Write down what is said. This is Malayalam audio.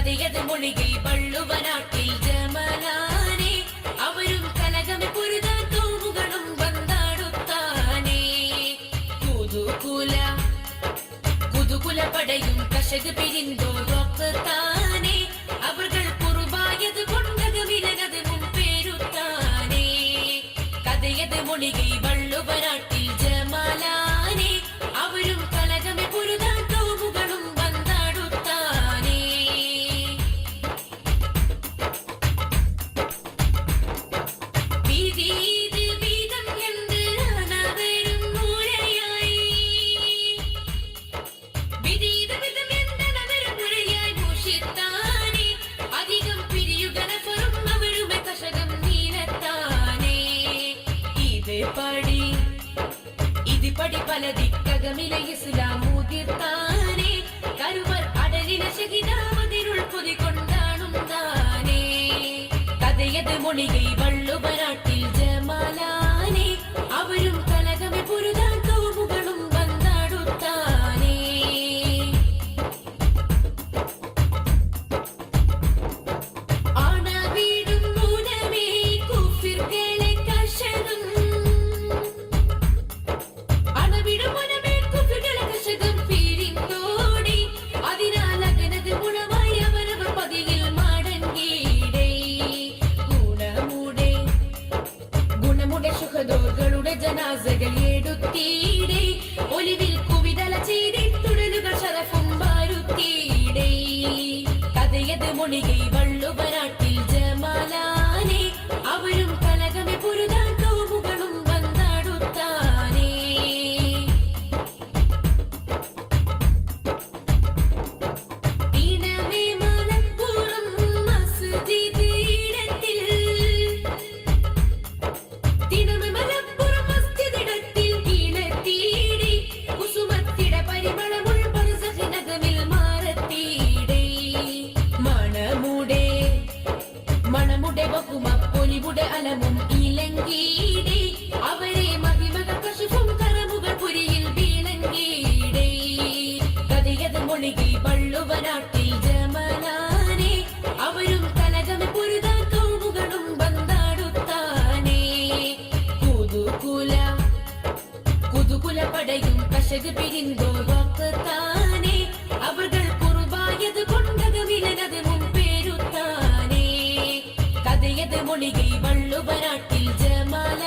കഥയത് മൊഴികை വള്ളുവനാട്ടിൽ ജമനാനെ. അവരും കലകമെ പൊരുതാൻ തോമുകളും വന്നാടുത്താനേ. കുതുകുല കുതുകുല പടയും കശക് പിരിന്തോ അവർ പടി. ഇത് പടി പല ദിക്കകമില ഇസ്ലാം മുതിർത്താനേ കരുവർ അടലിന ശഹിതാമതിരുൾ പൊതി കൊണ്ടാണും താനേ. കഥയത് മൊഴികை വള്ളുവരാട്ടിൽ എടുത്തീടെ ഒലിവിൽ കുവിതല ശരഫും വരുത്തീടെ കഥയത് മൊഴികை വള്ളുവരാട്ടിൽ ജമാലാനെ അവരും കലകമെ പൊരുതാൻ അലമും ഇലങ്കീടെ അവരെ മഹിമകൾ കശുഫും കറമുകൾ പുരിയിൽ വീണങ്കീടെ. കഥയത് മുളകി വള്ളുവനാട്ടിൽ ജമനാനെ. അവരും കലകം പൊരുതാൻ കൗമുകളും വന്നാടുത്താനെ. കുതുകുല കുതുകുല പടയും കശക് പിരിന്തോ വക്കത്താനെ. അവർകൾ കുറുവായത് കൊണ്ടകമിലനത് മുമ്പേരുത്താനെ. കഥയത് മൊഴികിൽ ഷോഭനാട്ടിൽ ജമാല